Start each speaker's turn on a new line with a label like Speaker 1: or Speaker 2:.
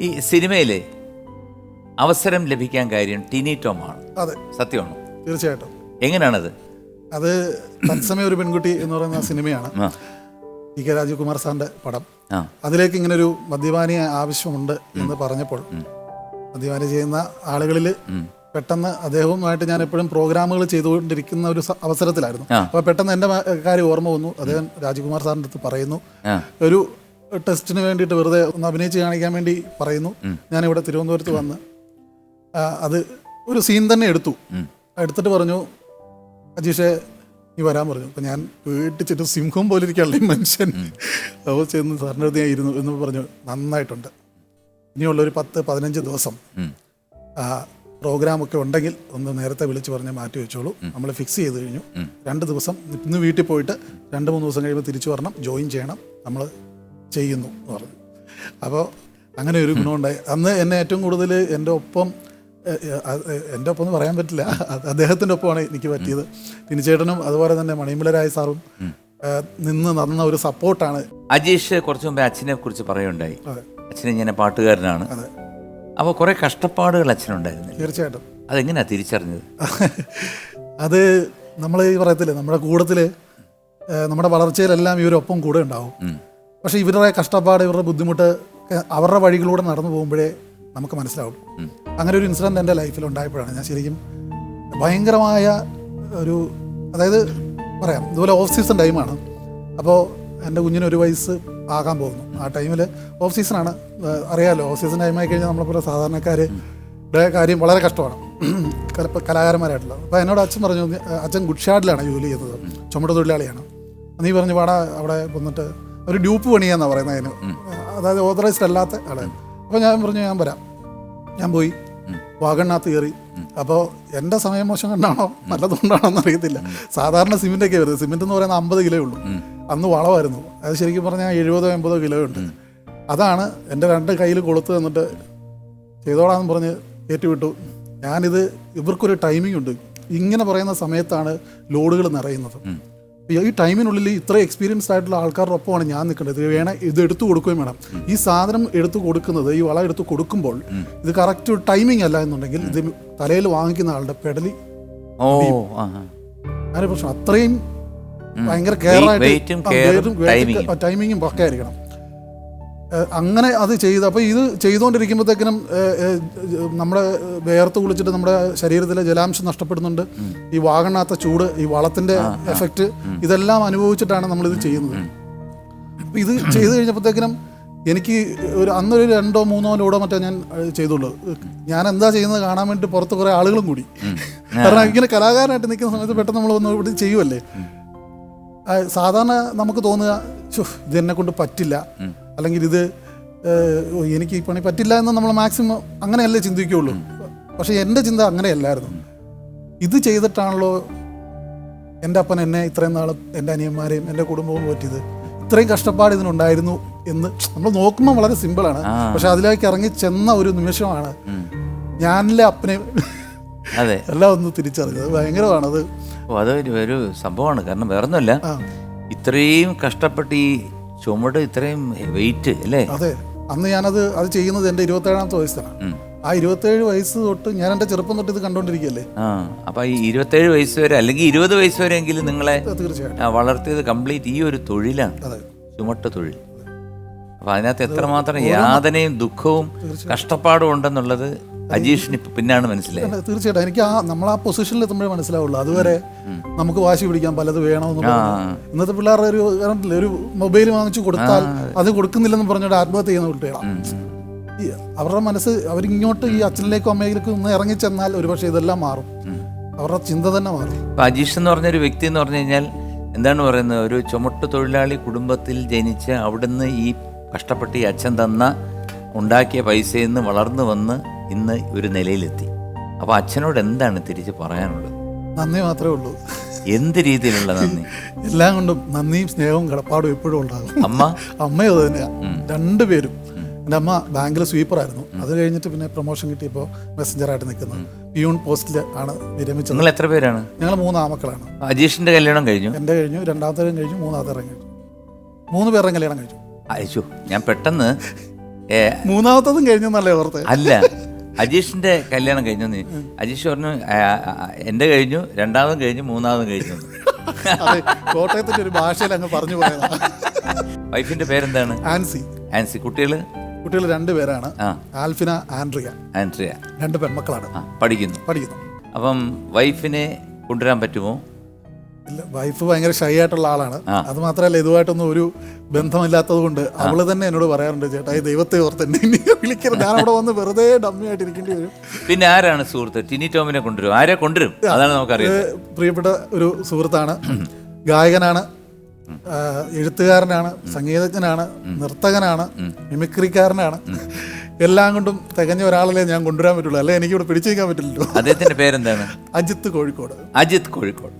Speaker 1: ഈ സിനിമയിലെ അവസരം ലഭിക്കാൻ കാര്യം ടിനി ടോം ആണ്
Speaker 2: അതെ.
Speaker 1: സത്യമാണ്?
Speaker 2: തീർച്ചയായിട്ടും.
Speaker 1: എങ്ങനെയാണത്
Speaker 2: അത് തത്സമയ ഒരു പെൺകുട്ടി എന്ന് പറയുന്ന സിനിമയാണ്. ടി കെ കുമാർ സാറിന്റെ പടം. അതിലേക്ക് ഇങ്ങനെ ഒരു മദ്യപാനി ആവശ്യമുണ്ട് എന്ന് പറഞ്ഞപ്പോൾ മദ്യപാനി ചെയ്യുന്ന ആളുകളിൽ പെട്ടെന്ന് അദ്ദേഹവുമായിട്ട് ഞാൻ എപ്പോഴും പ്രോഗ്രാമുകൾ ചെയ്തുകൊണ്ടിരിക്കുന്ന ഒരു അവസരത്തിലായിരുന്നു. അപ്പൊ പെട്ടെന്ന് എന്റെ കാര്യം ഓർമ്മ വന്നു. അദ്ദേഹം രാജകുമാർ സാറിന്റെ അടുത്ത് പറയുന്നു. ഒരു ടെസ്റ്റിന് വേണ്ടിയിട്ട് വെറുതെ ഒന്ന് അഭിനയിച്ച് കാണിക്കാൻ വേണ്ടി പറയുന്നു. ഞാനിവിടെ തിരുവനന്തപുരത്ത് വന്ന് അത് ഒരു സീൻ തന്നെ എടുത്തു. എടുത്തിട്ട് പറഞ്ഞു അജീഷെ നീ വരാൻ പറഞ്ഞു. അപ്പം ഞാൻ പേടിച്ചിട്ട് സിംഹം പോലെ ഇരിക്കുകയല്ലേ മനുഷ്യൻ. അപ്പോൾ ചെന്ന് സാറിന്റെ അടുത്ത് ഞാൻ ഇരുന്നു എന്ന് പറഞ്ഞു നന്നായിട്ടുണ്ട്. ഇനിയുള്ള ഒരു പത്ത് പതിനഞ്ച് ദിവസം
Speaker 1: ഉം.
Speaker 2: ആ പ്രോഗ്രാമൊക്കെ ഉണ്ടെങ്കിൽ ഒന്ന് നേരത്തെ വിളിച്ച് പറഞ്ഞ് മാറ്റി വെച്ചോളൂ. നമ്മൾ ഫിക്സ് ചെയ്ത് കഴിഞ്ഞു. രണ്ട് ദിവസം ഇന്ന് വീട്ടിൽ പോയിട്ട് രണ്ട് മൂന്ന് ദിവസം കഴിയുമ്പോൾ തിരിച്ചു വരണം ജോയിൻ ചെയ്യണം. നമ്മൾ ചെയ്യുന്നു എന്ന് പറഞ്ഞു. അപ്പോൾ അങ്ങനെ ഒരു ഗുണമുണ്ടായി. അന്ന് എന്നെ ഏറ്റവും കൂടുതൽ എന്റെ ഒപ്പം എന്റെ ഒപ്പം എന്ന് പറയാൻ പറ്റില്ല. അദ്ദേഹത്തിന്റെ ഒപ്പമാണ് എനിക്ക് പറ്റിയത്. തിനിച്ചേട്ടനും അതുപോലെ തന്നെ മണിമലരായ സാറും നിന്ന് നടന്ന ഒരു സപ്പോർട്ടാണ്.
Speaker 1: അജീഷ് കുറച്ച് മുമ്പേ അച്ഛനെ കുറിച്ച് പറയുണ്ടായി
Speaker 2: അച്ഛനെ
Speaker 1: അച്ഛൻ ഇങ്ങനെ പാട്ടുകാരനാണ്. അപ്പോൾ കുറേ കഷ്ടപ്പാടുകൾ അച്ഛനുണ്ടായിരുന്നു
Speaker 2: തീർച്ചയായിട്ടും.
Speaker 1: അതെങ്ങനെയാ തിരിച്ചറിഞ്ഞത്?
Speaker 2: അത് നമ്മൾ ഈ പറയത്തില്ലേ നമ്മുടെ കൂടത്തിൽ നമ്മുടെ വളർച്ചയിലെല്ലാം ഇവരൊപ്പം കൂടെ ഉണ്ടാവും. പക്ഷേ ഇവരുടെ കഷ്ടപ്പാട് ഇവരുടെ ബുദ്ധിമുട്ട് അവരുടെ വഴികളിലൂടെ നടന്നു പോകുമ്പോഴേ നമുക്ക് മനസ്സിലാവും. അങ്ങനെ ഒരു ഇൻസിഡന്റ് എന്റെ ലൈഫിൽ ഉണ്ടായപ്പോഴാണ് ഞാൻ ശരിക്കും ഭയങ്കരമായ ഒരു അതായത് പറയാം ഇതുപോലെ ഓഫ് സീസൺ ടൈമാണ് അപ്പോൾ എന്റെ കുഞ്ഞിന് ഒരു വയസ്സ് ആകാൻ പോകുന്നു. ആ ടൈമിൽ ഓഫ് സീസണാണ് അറിയാമല്ലോ ഓഫ് സീസൺ ടൈമായി കഴിഞ്ഞാൽ നമ്മളെപ്പോലെ സാധാരണക്കാരുടെ കാര്യം വളരെ കഷ്ടമാണ്. കലാകാരന്മാരായിട്ടുള്ള. അപ്പോൾ എന്നോട് അച്ഛൻ പറഞ്ഞു അച്ഛൻ ഗുഡ്ഷാഡിലാണ് ജോലി ചെയ്യുന്നത്. ചുമട് തൊഴിലാളിയാണ്. നീ പറഞ്ഞു വാടാ അവിടെ വന്നിട്ട് ഒരു ഡ്യൂപ്പ് പണിയാന്നാണ് പറയുന്നത് അതിന്. അതായത് ഓതറൈസ്ഡ് അല്ലാത്ത ആളെ. അപ്പോൾ ഞാൻ പറഞ്ഞു ഞാൻ വരാം. ഞാൻ പോയി. വാഗണ്ണാത്ത് കയറി അപ്പോൾ എന്റെ സമയം മോശം കണ്ടാണോ? നല്ലതുകൊണ്ടാണോ എന്ന് അറിയത്തില്ല. സാധാരണ സിമെന്റൊക്കെ വരുന്നത്. സിമെന്റ് എന്ന് പറയുന്നത് അമ്പത് കിലോ ഉള്ളൂ. അന്ന് വളമായിരുന്നു. അത് ശരിക്കും പറഞ്ഞാൽ എഴുപതോ എൺപതോ കിലോ ഉണ്ട്. അതാണ് എന്റെ രണ്ട് കയ്യിൽ കൊളുത്ത് തന്നിട്ട് ചെയ്തോളാന്ന് പറഞ്ഞ് ഏറ്റുവിട്ടു. ഞാനിത് ഇവർക്കൊരു ടൈമിംഗ് ഉണ്ട്. ഇങ്ങനെ പറയുന്ന സമയത്താണ് ലോഡുകൾ നിറയുന്നത്. ഈ ടൈമിനുള്ളിൽ ഇത്ര എക്സ്പീരിയൻസ്ഡ് ആയിട്ടുള്ള ആൾക്കാരുടെ ഒപ്പമാണ് ഞാൻ നിൽക്കേണ്ടത്. ഇത് വേണം ഇത് എടുത്തു കൊടുക്കുകയും വേണം. ഈ സാധനം എടുത്തു കൊടുക്കുന്നത് ഈ വള എടുത്ത് കൊടുക്കുമ്പോൾ ഇത് കറക്റ്റ് ടൈമിംഗ് അല്ല എന്നുണ്ടെങ്കിൽ ഇത് തലയിൽ വാങ്ങിക്കുന്ന ആളുടെ പെടലി. അങ്ങനെ പ്രശ്നം? അത്രയും ഭയങ്കര കെയർ
Speaker 1: ഉം.
Speaker 2: ടൈമിങ്ങും ഏഹ് അങ്ങനെ അത് ചെയ്ത് അപ്പോൾ ഇത് ചെയ്തുകൊണ്ടിരിക്കുമ്പോഴത്തേക്കിനും നമ്മുടെ വേർത്ത് കുളിച്ചിട്ട് നമ്മുടെ ശരീരത്തിലെ ജലാംശം നഷ്ടപ്പെടുന്നുണ്ട്. ഈ വാഗണാത്ത ചൂട് ഈ വളത്തിന്റെ എഫക്റ്റ് ഇതെല്ലാം അനുഭവിച്ചിട്ടാണ് നമ്മളിത് ചെയ്യുന്നത്. അപ്പോൾ ഇത് ചെയ്തു കഴിഞ്ഞപ്പോഴത്തേക്കിനും എനിക്ക് ഒരു അന്നൊരു രണ്ടോ മൂന്നോ ലൂടോ മറ്റോ ഞാൻ ചെയ്തുള്ളൂ. ഞാൻ എന്താ ചെയ്യുന്നത് കാണാൻ വേണ്ടി പുറത്ത് കുറേ ആളുകളും കൂടി. കാരണം ഇങ്ങനെ കലാകാരനായിട്ട് നിൽക്കുന്ന സമയത്ത് പെട്ടെന്ന് നമ്മൾ വന്ന് ഇവിടെ ചെയ്യുമല്ലേ സാധാരണ നമുക്ക് തോന്നുക ഇതെന്നെ കൊണ്ട് പറ്റില്ല. അല്ലെങ്കിൽ ഇത് എനിക്ക് ഈ പണി പറ്റില്ല എന്ന് നമ്മൾ മാക്സിമം അങ്ങനെയല്ലേ ചിന്തിക്കുകയുള്ളൂ പക്ഷേ എന്റെ ചിന്ത അങ്ങനെയല്ലായിരുന്നു. ഇത് ചെയ്തിട്ടാണല്ലോ എന്റെ അപ്പൻ എന്നെ ഇത്രയും നാൾ എന്റെ അനിയന്മാരെയും എന്റെ കുടുംബവും പറ്റിയത്. ഇത്രയും കഷ്ടപ്പാട് ഇതിനുണ്ടായിരുന്നു എന്ന് നമ്മൾ നോക്കുമ്പോൾ വളരെ സിമ്പിളാണ്. പക്ഷെ അതിലേക്ക് ഇറങ്ങി ചെന്ന ഒരു നിമിഷമാണ് ഞാനിലെ അപ്പനെ
Speaker 1: അതെ.
Speaker 2: എല്ലാം ഒന്ന് തിരിച്ചറിഞ്ഞത്. ഭയങ്കരമാണത്.
Speaker 1: ഓ അതൊരു ഒരു സംഭവമാണ്. കാരണം വേറൊന്നുമല്ല. ഇത്രയും കഷ്ടപ്പെട്ട് ഈ ചുമട് ഇത്രയും വെയിറ്റ് അല്ലേ?
Speaker 2: അതെ. അന്ന് ഞാനത് അത് ചെയ്യുന്നത് എന്റെ ഇരുപത്തേഴാമത്തെ വയസ്സിലാണ്
Speaker 1: ഉം.
Speaker 2: ആ ഇരുപത്തേഴ് വയസ്സ് തൊട്ട് ഞാൻ എന്റെ ചെറുപ്പം തൊട്ട് ഇത്
Speaker 1: കണ്ടോണ്ടിരിക്കല്ലേ അപ്പൊ ഈ ഇരുപത്തേഴ് വയസ്സ് വരെ അല്ലെങ്കിൽ ഇരുപത് വയസ്സ് വരെയെങ്കിലും നിങ്ങളെ
Speaker 2: തീർച്ചയായിട്ടും.
Speaker 1: വളർത്തിയത് കംപ്ലീറ്റ് ഈ ഒരു തൊഴിലാണ്. ചുമട്ട് തൊഴിൽ. അപ്പൊ അതിനകത്ത് എത്രമാത്രം യാതനയും ദുഃഖവും കഷ്ടപ്പാടും ഉണ്ടെന്നുള്ളത് അജീഷിന് പിന്നാണ് മനസ്സിലായത്.
Speaker 2: തീർച്ചയായിട്ടും. എനിക്ക് ആ നമ്മൾ ആ പൊസിഷനിൽ എത്തുമ്പോഴേ മനസ്സിലാവുള്ളൂ. അതുവരെ നമുക്ക് വാശി പിടിക്കാൻ പലത് വേണമെന്ന് പറഞ്ഞു ഇന്നത്തെ പിള്ളേരുടെ ഒരു ഒരു മൊബൈൽ വാങ്ങിച്ചു കൊടുത്താൽ അത്. കൊടുക്കുന്നില്ലെന്ന് പറഞ്ഞിട്ട് ആത്മഹത്യ ചെയ്യുന്ന കുട്ടികളാണ് അവരുടെ മനസ്സ് അവരിങ്ങോട്ട് ഈ അച്ഛനിലേക്കും അമ്മയിലേക്കും ഒന്ന് ഇറങ്ങി ചെന്നാൽ ഒരുപക്ഷെ ഇതെല്ലാം മാറും. അവരുടെ ചിന്ത തന്നെ മാറും.
Speaker 1: അജീഷ് എന്ന് പറഞ്ഞൊരു വ്യക്തി എന്ന് പറഞ്ഞു കഴിഞ്ഞാൽ എന്താണ് പറയുന്നത്? ഒരു ചുമട്ട് തൊഴിലാളി കുടുംബത്തിൽ ജനിച്ച് അവിടുന്ന് ഈ കഷ്ടപ്പെട്ട് ഈ അച്ഛൻ തന്ന ഉണ്ടാക്കിയ പൈസയിൽ നിന്ന് വളർന്നു വന്ന് ഇന്ന് ഒരു നിലയിലെത്തി. അപ്പോൾ അച്ഛനോട് എന്താണ് തിരിച്ച് പറയാനുള്ളത്?
Speaker 2: നന്ദി മാത്രമേ ഉള്ളൂ.
Speaker 1: എന്ത് രീതിയിലുള്ള നന്ദി?
Speaker 2: എല്ലാം കൊണ്ടും നന്ദിയും സ്നേഹവും കടപ്പാടും എപ്പോഴും ഉണ്ടാകും.
Speaker 1: അമ്മ?
Speaker 2: അമ്മയും അത് തന്നെയാണ് രണ്ടുപേരും എന്റെ അമ്മ ബാങ്കിൽ സ്വീപ്പറായിരുന്നു. അത് കഴിഞ്ഞിട്ട് പിന്നെ പ്രൊമോഷൻ കിട്ടിയപ്പോൾ മെസ്സഞ്ചറായിട്ട് നിൽക്കുന്നു. പിയൂൺ പോസ്റ്റിൽ ആണ് വിരമിച്ചത്.
Speaker 1: നിങ്ങൾ എത്ര പേരാണ്?
Speaker 2: ഞങ്ങൾ മൂന്ന് ആമക്കളാണ്.
Speaker 1: അജീഷിന്റെ കല്യാണം കഴിഞ്ഞു?
Speaker 2: എന്റെ കഴിഞ്ഞു രണ്ടാമത്തെ കഴിഞ്ഞു മൂന്നാമത്തെ കഴിഞ്ഞു. മൂന്ന് പേരുടെ കല്യാണം കഴിച്ചു
Speaker 1: അയച്ചു ഞാൻ പെട്ടെന്ന് മൂന്നാമത്തതും
Speaker 2: മൂന്നാമത്തതും കഴിഞ്ഞെന്നല്ലേ ഓർത്ത്.
Speaker 1: അല്ല അജീഷിന്റെ കല്യാണം കഴിഞ്ഞു നീ. അജീഷ് പറഞ്ഞു "ആ, ആ, കഴിഞ്ഞു രണ്ടാമതും കഴിഞ്ഞു മൂന്നാമതും കഴിഞ്ഞു. എന്ന്."
Speaker 2: കോട്ടയത്തിന്റെ ഒരു ഭാഷയിൽ അങ്ങ് പറഞ്ഞു പോയതാണ്
Speaker 1: വൈഫിന്റെ പേരെന്താണ്?
Speaker 2: ആൻസി.
Speaker 1: ആൻസി. കുട്ടികൾ?
Speaker 2: കുട്ടികൾ രണ്ടുപേരാണ് ആൽഫിന ആൻഡ്രിയ.
Speaker 1: ആൻഡ്രിയ.
Speaker 2: രണ്ട് പെൺമക്കളാണ്.
Speaker 1: പഠിക്കുന്നു.
Speaker 2: പഠിക്കുന്നു.
Speaker 1: അപ്പം വൈഫിനെ കൊണ്ടുവരാൻ പറ്റുമോ?
Speaker 2: ഇല്ല വൈഫ് ഭയങ്കര ഷൈ ആയിട്ടുള്ള ആളാണ്. അത് മാത്രമല്ല ഇതുമായിട്ടൊന്നും ഒരു ബന്ധമില്ലാത്തത് കൊണ്ട് അവൾ തന്നെ എന്നോട് പറയാറുണ്ട് ചേട്ടാ ഈ ദൈവത്തെ ഓർത്ത് എന്നെ വിളിക്കരുത്. ഞാൻ അവിടെ വന്ന് വെറുതെ ഡമ്മി ആയിട്ട് ഇരിക്കേണ്ടി വരും.
Speaker 1: പിന്നെ ആരാണ് സുഹൃത്ത്? ടിനി ടോമിനെ കൊണ്ടുവരും ആരെ കൊണ്ടുവരും? അതാണ് നമുക്കറിയാം
Speaker 2: പ്രിയപ്പെട്ട ഒരു സുഹൃത്താണ്. ഗായകനാണ്. എഴുത്തുകാരനാണ് സംഗീതജ്ഞനാണ് നർത്തകനാണ് മിമിക്രിക്കാരനാണ്. എല്ലാം കൊണ്ടും തികഞ്ഞ ഒരാളല്ലേ ഞാൻ കൊണ്ടുവരാൻ പറ്റുള്ളൂ. അല്ലെ എനിക്ക് ഇവിടെ പിടിച്ചു നിൽക്കാൻ പറ്റില്ലല്ലോ.
Speaker 1: അദ്ദേഹത്തിന്റെ പേരെന്താണ്?
Speaker 2: അജിത്ത് കോഴിക്കോട്.
Speaker 1: അജിത് കോഴിക്കോട്.